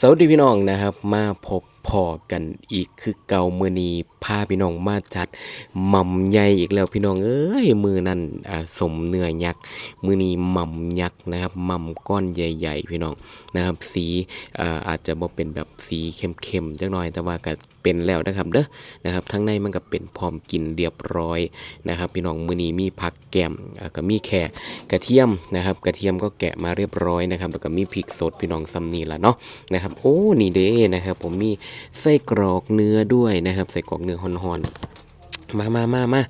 สวัสดีพี่น้องนะครับ มาพบ พอกันอีกคือเก่ามือนีพาพี่น้องมาจัดม่ำใหญ่อีกแล้วพี่น้องเอ้ยมือนั่นสมเนื้อยักษ์มือนีม่ำยักษ์นะครับม่ำก้อนใหญ่ ๆ พี่น้องนะครับ สีอาอาจจะบ่เป็นแบบสีเข้มๆจังหน่อยแต่ว่าก็เป็นแล้วนะครับเด้อนะครับทั้งในมันก็เป็นพร้อมกินเรียบร้อยนะครับ พี่น้องมือนีมีผักแกมก็มีแค่กระเทียมนะครับ กระเทียมก็แกะมาเรียบร้อยนะครับแล้วก็มีพริกสดพี่น้องซัมนี่ละเนาะนะครับโอ้นี่เด้นะครับ ผมมีไส้กรอกเนื้อด้วยนะครับใส่กรอกเนื้อห่อนๆมามามามา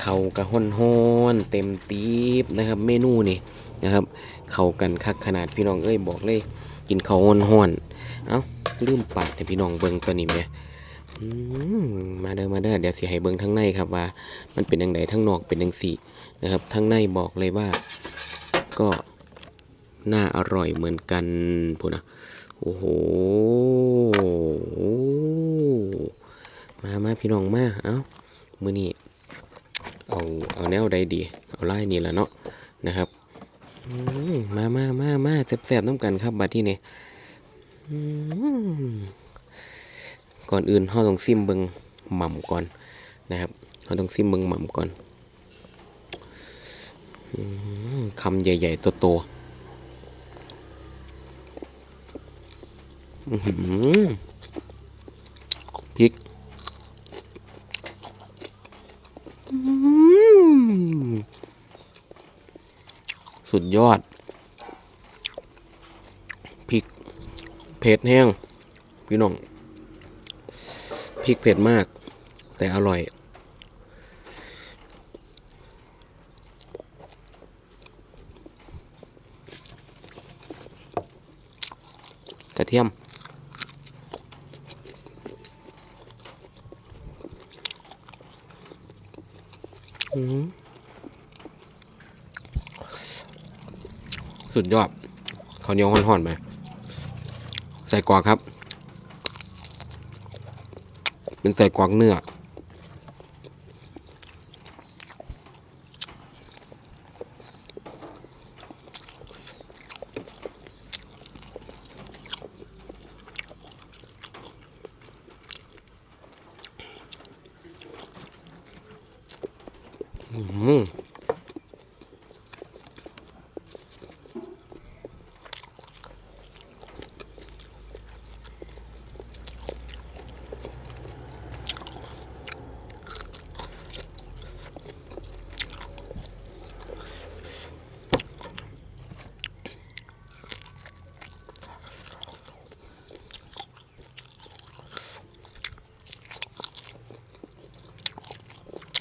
เขากระห่อนๆเต็มตีบนะครับ เมนูนี่นะครับ เข้ากันคักขนาดพี่น้องเอ้ยบอกเลยกินเข้าห่อนๆเอ้าลืมปัดให้พี่น้องเบิ่งตัวนี้แหม่อืมาเด้อมาเด้อเดี๋ยวสิให้เบิ่งทั้งในครับว่า มันเป็นยังไงทั้งนอกเป็นยังสี่นะครับทั้งในบอกเลยว่า ก็น่าอร่อยเหมือนกันพูดนะ โอ้โห มามาพี่น้องมา เอ้ามือนี้เอา เอาแนวใดดี เอาไล่นี่แหละเนาะ นะครับมามามามาแซ่บๆน้ำกันครับบัดที่นี่ก่อนอื่นเราต้องซิมเบิงหม่ำก่อนนะครับเราต้องซิมเบิงหม่ำก่อนคำใหญ่ ๆ โตๆอื้อหือ พริกสุดยอดพริกเผ็ดแห้งพี่น้องพริกเผ็ดมาก แต่อร่อย กระเทียม สุดยอดข้าวเหนียวห่อนๆไปใส่กวากครับ เป็นใส่กวากเนื้อม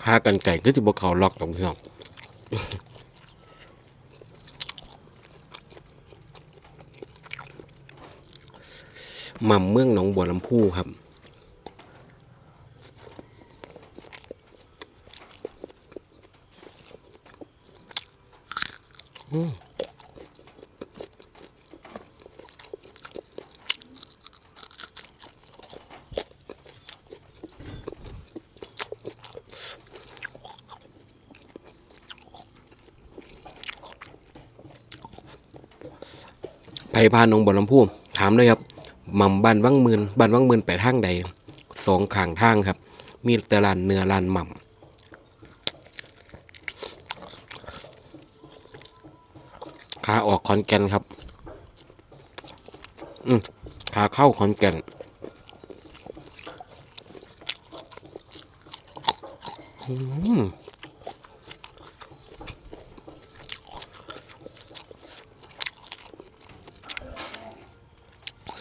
หากันไก่ก็จะบอกเขาล็อกตรงพี่น้องหม่ำเมืองหนองบัวลำพูครับ อืม ไปพานหนองบัวลำพูถามเลยครับหม่ำบ้านวังมืนบ้านวังมืนไปทางใดสองข้างทางครับ มีแต่ร้านเนื้อร้านหม่ำขาออกขอนแก่นครับ อืมขาเข้าขอนแก่น อืม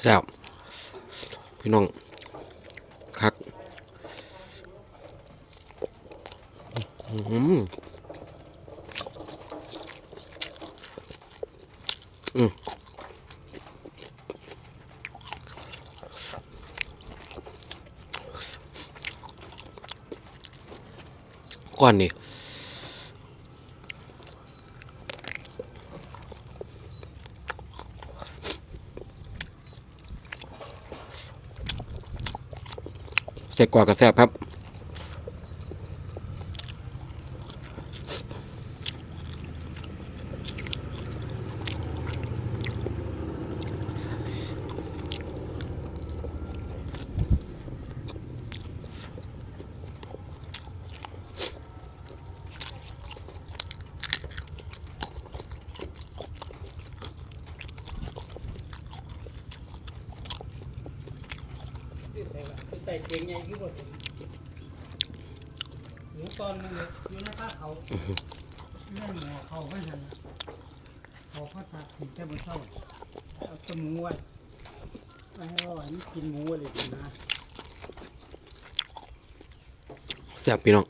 แซ่บพี่น้องคักอืมอืมก่อนนี่ ใส่กว่ากระแซบครับ เก่งใหญ่คือบ่ถึงหมูตอนนั้นี่ยอยู่ในผ้าเขาเลื่องหมูเขาไม่ทันเขาก็ตัดถึงแค่บนเท่าเอาแตะหมูไว้ไม่ให้ว่าอันนี้กินหมูเลยนะ แซ่บพี่น้อง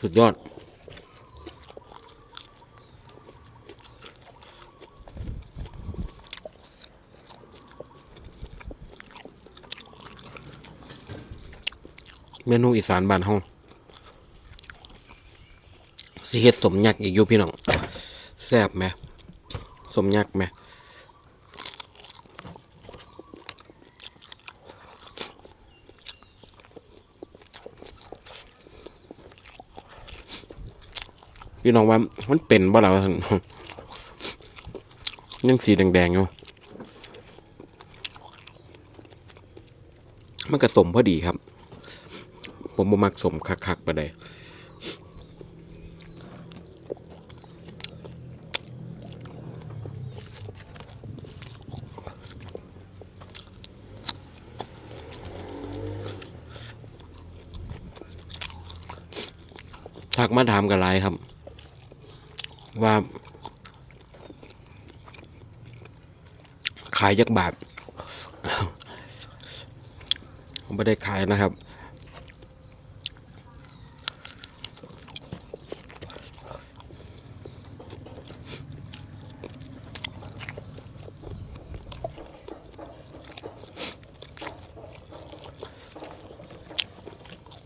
สุดยอด เมนูอีสานบ้านเฮาสิเฮ็ดสมยักอีกอยู่พี่น้องแซ่บไหม สมยักไหม พี่น้องว่ามันเป็นบ่ล่ะวะท่ายังสีแดงๆอยู่มันกระสมพอดีครับ ผมบ่มักสมคักๆไปได้ทักมาถามกันหลครับ ว่า ขายยักบาทไม่ได้ขายนะครับ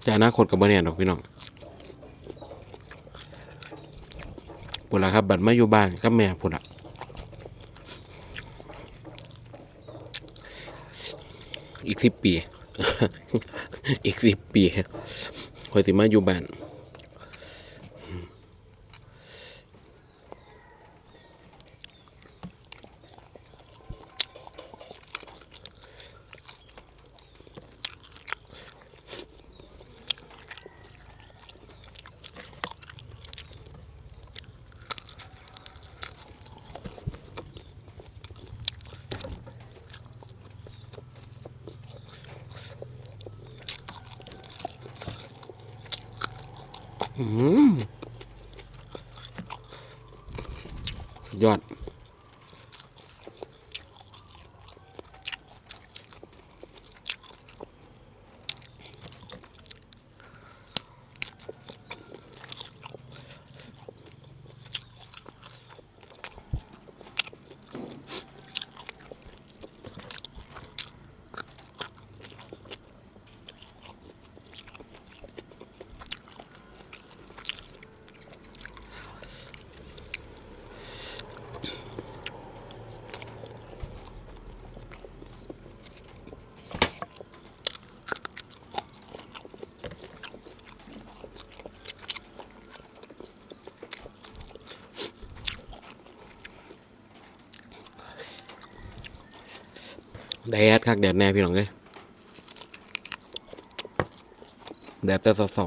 แต่อนาคตกับเบ่เนี่ยดอกพี่น้อง พุ่นละครับบัตรมาอยู่บ้านกับแม่พุ่นละอีกสิบปี อีกสิบปีคอยสิมาอยู่บ้าน ยอด แดดคักแดดแน่พี่น้องเลยแดดแต่เศร้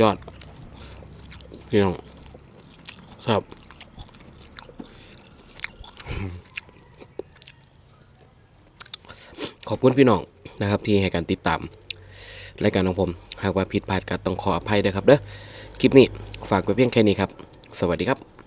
ยอดพี่น้องครับขอบคุณพี่น้องนะครับ ที่ให้การติดตามรายการของผม หากว่าผิดพลาดก็ต้องขออภัยด้วยครับเด้อคลิปนี้ฝากไว้เพียงแค่นี้ครับ สวัสดีครับ